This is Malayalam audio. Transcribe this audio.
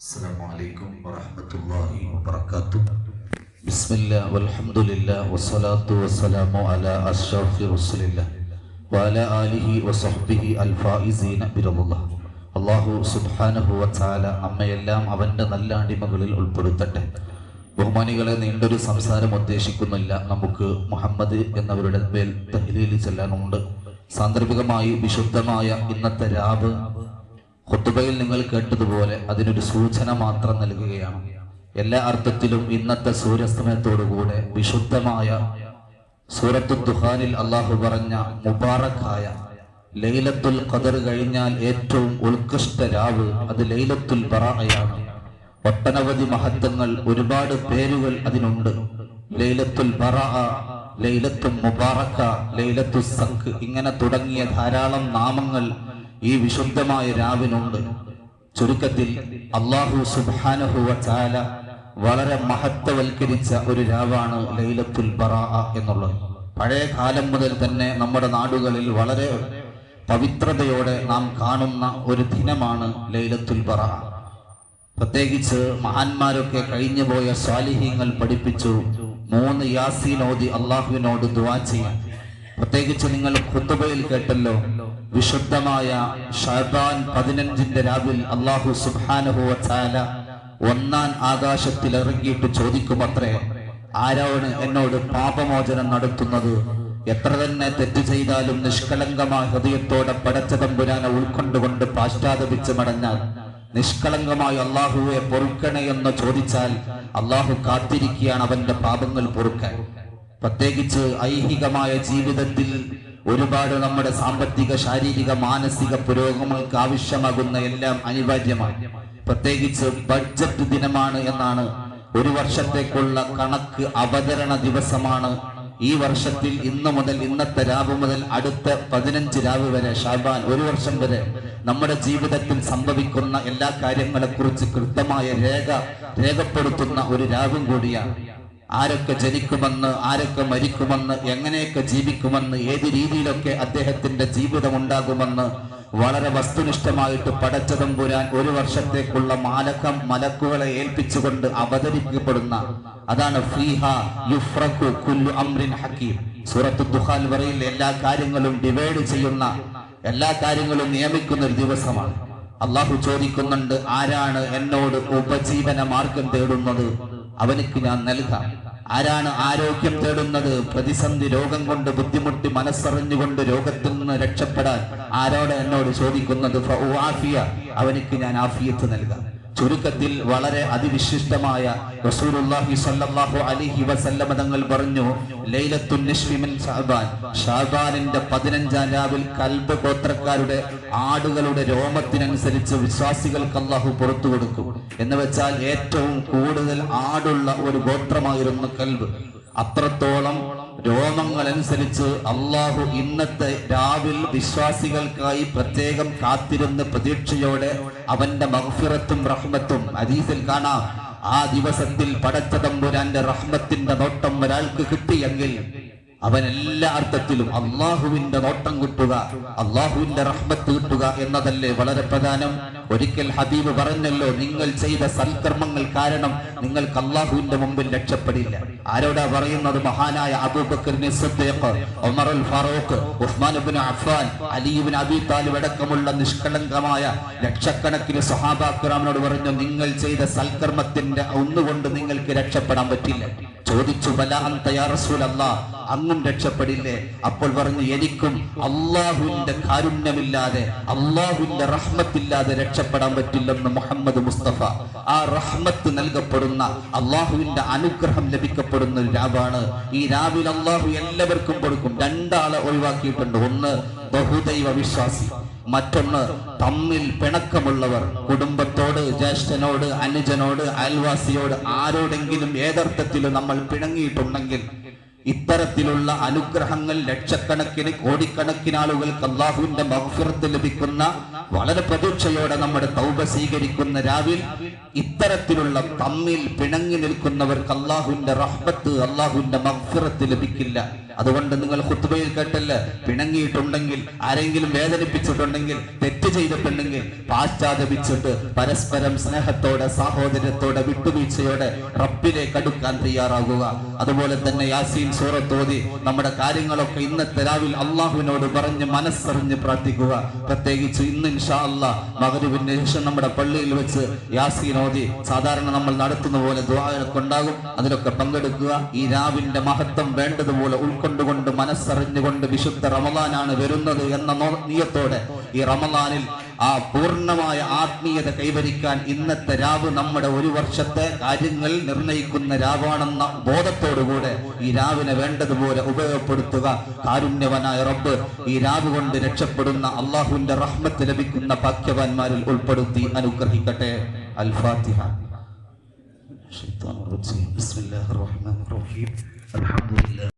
السلام عليكم ورحمة الله وبركاته بسم الله والحمد لله والصلاة والسلام على أشرف رسول الله وعلى آله وصحبه الفائزين برضا الله അള്ളാഹു സുബ്ഹാനഹു വച്ചാല നമ്മയെല്ലാം അവൻ്റെ നല്ല അടിമകളിൽ ഉൾപ്പെടുത്തട്ടെ ബഹുമാനികളെ നീണ്ടൊരു സംസാരം ഉദ്ദേശിക്കുന്നില്ല നമുക്ക് മുഹമ്മദ് എന്നവരുടെ മേൽ തഹ്ലീൽ ചെല്ലാനുണ്ട് സാന്ദർഭികമായി വിശുദ്ധമായ ഇന്നത്തെ രാവ് ഖുത്തുബയിൽ നിങ്ങൾ കേട്ടതുപോലെ അതിനൊരു സൂചന മാത്രം നൽകുകയാണ്. എല്ലാ അർത്ഥത്തിലും ഇന്നത്തെ സൂര്യാസ്തമയത്തോടുകൂടെ വിശുദ്ധമായ സൂറത്തു ദുഹാനിൽ അള്ളാഹു പറഞ്ഞ മുബാറക്കായ ലൈലത്തുൽ ഖദർ കഴിഞ്ഞാൽ ഏറ്റവും ഉത്കൃഷ്ട രാവ് അത് ലൈലത്തുൽ ബറാഅയാണ് ഒട്ടനവധി മഹത്വങ്ങൾ ഒരുപാട് പേരുകൾ അതിനുണ്ട്. ലൈലത്തുൽ ബറാഅ ലൈലത്തുൽ മുബാറക്ക ലൈലത്തുൽ സഖ് ഇങ്ങനെ തുടങ്ങിയ ധാരാളം നാമങ്ങൾ ഈ വിശുദ്ധമായ രാവിനുണ്ട് ചുരുക്കത്തിൽ അള്ളാഹു സുബാനഹുവ ചാല വളരെ മഹത്വവൽക്കരിച്ച ഒരു രാവാണ് ലൈലത്തുൽ ബറാഅ എന്നുള്ളത്. പഴയ കാലം മുതൽ തന്നെ നമ്മുടെ നാടുകളിൽ വളരെ പവിത്രതയോടെ നാം കാണുന്ന ഒരു ദിനമാണ് ലൈലത്തുൽ ബറാഅ പ്രത്യേകിച്ച് മഹാന്മാരൊക്കെ കഴിഞ്ഞു പോയ സ്വാലിഹ്യങ്ങൾ പഠിപ്പിച്ചു മൂന്ന് യാസീനോദി അള്ളാഹുവിനോട് ദുവാ ചെയ്യാൻ. പ്രത്യേകിച്ച് നിങ്ങൾ കുത്തുബയിൽ കേട്ടല്ലോ വിശുദ്ധമായ ഷാബാൻ പതിനഞ്ചിന്റെ രാവിൽ അള്ളാഹു സുബാനഹു വച്ചാല ഒന്നാം ആകാശത്തിൽ ഇറങ്ങിയിട്ട് ചോദിക്കുമത്രേ ആരാണ് എന്നോട് പാപമോചനം നടത്തുന്നത്? എത്ര തന്നെ തെറ്റ് ചെയ്താലും നിഷ്കളങ്കമായ ഹൃദയത്തോടെ പടച്ച തമ്പുരാനെ ഉൾക്കൊണ്ടുകൊണ്ട് പാശ്ചാത്തപിച്ച് മടഞ്ഞാൽ നിഷ്കളങ്കമായി അള്ളാഹുവെ പൊറുക്കണേ എന്ന് ചോദിച്ചാൽ അള്ളാഹു കാത്തിരിക്കുകയാണ് അവന്റെ പാപങ്ങൾ പൊറുക്കാൻ. പ്രത്യേകിച്ച് ഐഹികമായ ജീവിതത്തിൽ ഒരുപാട് നമ്മുടെ സാമ്പത്തിക ശാരീരിക മാനസിക പുരോഗമനങ്ങൾക്ക് ആവശ്യമാകുന്ന എല്ലാം അനിവാര്യമാണ്. പ്രത്യേകിച്ച് ബഡ്ജറ്റ് ദിനമാണ് എന്നാണ്. ഒരു വർഷത്തേക്കുള്ള കണക്ക് അവതരണ ദിവസമാണ്. ഈ വർഷത്തിൽ ഇന്ന് മുതൽ ഇന്നത്തെ രാവ് മുതൽ അടുത്ത പതിനഞ്ച് രാവ് വരെ ഷാബാൻ ഒരു വർഷം വരെ നമ്മുടെ ജീവിതത്തിൽ സംഭവിക്കുന്ന എല്ലാ കാര്യങ്ങളെക്കുറിച്ച് കൃത്യമായ രേഖ രേഖപ്പെടുത്തുന്ന ഒരു രാവും കൂടിയാണ്. ആരൊക്കെ ജനിക്കുമെന്ന് ആരൊക്കെ മരിക്കുമെന്ന് എങ്ങനെയൊക്കെ ജീവിക്കുമെന്ന് ഏത് രീതിയിലൊക്കെ അദ്ദേഹത്തിന്റെ ജീവിതം ഉണ്ടാകുമെന്ന് വളരെ വസ്തുനിഷ്ഠമായിട്ട് പടച്ചതമ്പുരാൻ ഒരു വർഷത്തേക്കുള്ള മാലക്കം മലക്കുകളെ ഏൽപ്പിച്ചുകൊണ്ട് അവതരിപ്പിക്കപ്പെടുന്ന അതാണ് ഫീഹ സൂറത്ത് ദുഹാൽ വരയിൽ എല്ലാ കാര്യങ്ങളും ഡിവൈഡ് ചെയ്യുന്ന എല്ലാ കാര്യങ്ങളും നിയമിക്കുന്ന ഒരു ദിവസമാണ്. അള്ളാഹു ചോദിക്കുന്നുണ്ട് ആരാണ് എന്നോട് ഉപജീവന മാർഗം തേടുന്നത്? അവനിക്ക് ഞാൻ നൽകാം. ആരാണ് ആരോഗ്യം തേടുന്നത്? പ്രതിസന്ധി രോഗം കൊണ്ട് ബുദ്ധിമുട്ടി മനസ്സറിഞ്ഞുകൊണ്ട് രോഗത്തിൽ നിന്ന് രക്ഷപ്പെടാൻ ആരോട് എന്നോട് ചോദിക്കുന്നത്? അവനക്ക് ഞാൻ ആഫിയത്ത് നൽകാം. ചുരുക്കത്തിൽ വളരെ അതിവിശിഷ്ടമായ റസൂലുള്ളാഹി സ്വല്ലല്ലാഹു അലൈഹി വസല്ലമ തങ്ങൾ പറഞ്ഞു ഷഅബാൻ ഷഅബാനിന്റെ പതിനഞ്ചാം രാവിൽ കൽബ് ഗോത്രക്കാരുടെ ആടുകളുടെ രോമത്തിനനുസരിച്ച് വിശ്വാസികൾക്ക് അള്ളാഹു പുറത്തു കൊടുക്കും. എന്ന് വെച്ചാൽ ഏറ്റവും കൂടുതൽ ആടുള്ള ഒരു ഗോത്രമായിരുന്നു കൽബ്. അത്രത്തോളം രോമങ്ങൾ അനുസരിച്ച് അള്ളാഹു ഇന്നത്തെ രാവിൽ വിശ്വാസികൾക്കായി പ്രത്യേകം കാത്തിരുന്ന് പ്രതീക്ഷയോടെ അവന്റെ മഹഫിറത്തും റഹ്മത്തും അദീസിൽ കാണാം ആ ദിവസത്തിൽ പടച്ചതമ്പുരാന്റെ റഹ്മത്തിന്റെ നോട്ടം ഒരാൾക്ക് കിട്ടിയെങ്കിൽ അവൻ എല്ലാ അർത്ഥത്തിലും അള്ളാഹുവിന്റെ നോട്ടം കിട്ടുക അള്ളാഹുവിന്റെ റഹ്മത്ത് കിട്ടുക എന്നതല്ലേ വളരെ പ്രധാനം. ഒരിക്കൽ ഹബീബ് പറഞ്ഞല്ലോ നിങ്ങൾ ചെയ്ത സൽക്കർമ്മങ്ങൾ കാരണം നിങ്ങൾക്ക് അള്ളാഹുവിന്റെ മുമ്പിൽ രക്ഷപ്പെടില്ല. ആരോടാ പറയുന്നത്? മഹാനായ അബൂബക്കറിനെ Al Farooq Usman Affan Ali ibn Abi Talib അടക്കമുള്ള നിഷ്കളങ്കമായ ലക്ഷക്കണക്കിന് സഹാബാക്രാമിനോട് പറഞ്ഞു നിങ്ങൾ ചെയ്ത സൽക്കർമ്മത്തിന്റെ ഒന്നുകൊണ്ട് നിങ്ങൾക്ക് രക്ഷപ്പെടാൻ പറ്റില്ല. ചോദിച്ചു ബലാഹം തയ്യാറസൂലല്ല അങ്ങും രക്ഷപ്പെടില്ലേ? അപ്പോൾ പറഞ്ഞു എനിക്കും അള്ളാഹുവിന്റെ കാരുണ്യമില്ലാതെ അള്ളാഹുവിന്റെ റഹ്മത്തില്ലാതെ രക്ഷപ്പെടാൻ പറ്റില്ലെന്ന് മുഹമ്മദ് മുസ്തഫ. ആ റഹ്മത്ത് നൽകപ്പെടുന്ന അള്ളാഹുവിന്റെ അനുഗ്രഹം ലഭിക്കപ്പെടുന്ന ഒരു രാവാണ്. ഈ രാവിൽ അള്ളാഹു എല്ലാവർക്കും കൊടുക്കും. രണ്ടാളെ ഒഴിവാക്കിയിട്ടുണ്ട്. ഒന്ന് ബഹുദൈവ വിശ്വാസി മറ്റൊന്ന് തമ്മിൽ പിണക്കമുള്ളവർ. കുടുംബത്തോട് ജ്യേഷ്ഠനോട് അനുജനോട് അയൽവാസിയോട് ആരോടെങ്കിലും ഏതർത്ഥത്തിലും നമ്മൾ പിണങ്ങിയിട്ടുണ്ടെങ്കിൽ ഇത്തരത്തിലുള്ള അനുഗ്രഹങ്ങൾ ലക്ഷക്കണക്കിന് കോടിക്കണക്കിന് ആളുകൾക്ക് അള്ളാഹുവിന്റെ മഹ്ഫിറത്ത് ലഭിക്കുന്ന വളരെ പ്രതീക്ഷയോടെ നമ്മുടെ തൗബ സ്വീകരിക്കുന്ന രാവിൽ ഇത്തരത്തിലുള്ള തമ്മിൽ പിണങ്ങി നിൽക്കുന്നവർക്ക് അള്ളാഹുവിന്റെ റഹ്ബത്ത് അള്ളാഹുവിന്റെ മഗ്ഫിറത്ത് ലഭിക്കില്ല. അതുകൊണ്ട് നിങ്ങൾ ഹുത്തുബയിൽ കേട്ടല്ല? പിണങ്ങിയിട്ടുണ്ടെങ്കിൽ ആരെങ്കിലും വേദനിപ്പിച്ചിട്ടുണ്ടെങ്കിൽ തെറ്റ് ചെയ്തിട്ടുണ്ടെങ്കിൽ പാശ്ചാത്തപിച്ചിട്ട് പരസ്പരം സ്നേഹത്തോടെ സാഹോദര്യത്തോടെ വിട്ടുവീഴ്ചയോടെ റബ്ബിലേക്ക് കടുക്കാൻ തയ്യാറാകുക. അതുപോലെ തന്നെ യാസീൻ സൂറത്തോതി നമ്മുടെ കാര്യങ്ങളൊക്കെ ഇന്നത്തെ രാവിൽ അള്ളാഹുവിനോട് പറഞ്ഞ് മനസ്സറിഞ്ഞ് പ്രാർത്ഥിക്കുക. പ്രത്യേകിച്ച് ഇന്ന് ഇൻഷാ അല്ലാ. മകരുവിന് ശേഷം നമ്മുടെ പള്ളിയിൽ വെച്ച് യാസീൻ ഓതി സാധാരണ നമ്മൾ നടത്തുന്ന പോലെ ദ്വാരൊക്കെ ഉണ്ടാകും. അതിലൊക്കെ പങ്കെടുക്കുക. ഈ രാവിന്റെ മഹത്വം വേണ്ടതുപോലെ ഉൾക്കൊണ്ടുകൊണ്ട് മനസ്സറിഞ്ഞുകൊണ്ട് വിശുദ്ധ റമദാനാണ് വരുന്നത് എന്ന നിയത്തോടെ ഈ റമദാനിൽ ആ പൂർണ്ണമായ ആത്മീയത കൈവരിക്കാൻ ഇന്നത്തെ രാവ് നമ്മുടെ ഒരു വർഷത്തെ കാര്യങ്ങൾ നിർണയിക്കുന്ന രാവാണെന്ന ബോധത്തോടുകൂടെ ഈ രാവിനെ വേണ്ടതുപോലെ ഉപയോഗപ്പെടുത്തുക കാരുണ്യവനായ റബ്ബ് ഈ രാവ് കൊണ്ട് രക്ഷപ്പെടുന്ന അള്ളാഹുവിന്റെ റഹ്മത്ത് ലഭിക്കുന്ന ഭാഗ്യവാന്മാരിൽ ഉൾപ്പെടുത്തി അനുഗ്രഹിക്കട്ടെ അൽ ഫാത്തിഹ الشيطان الرجيم بسم الله الرحمن الرحيم الحمد لله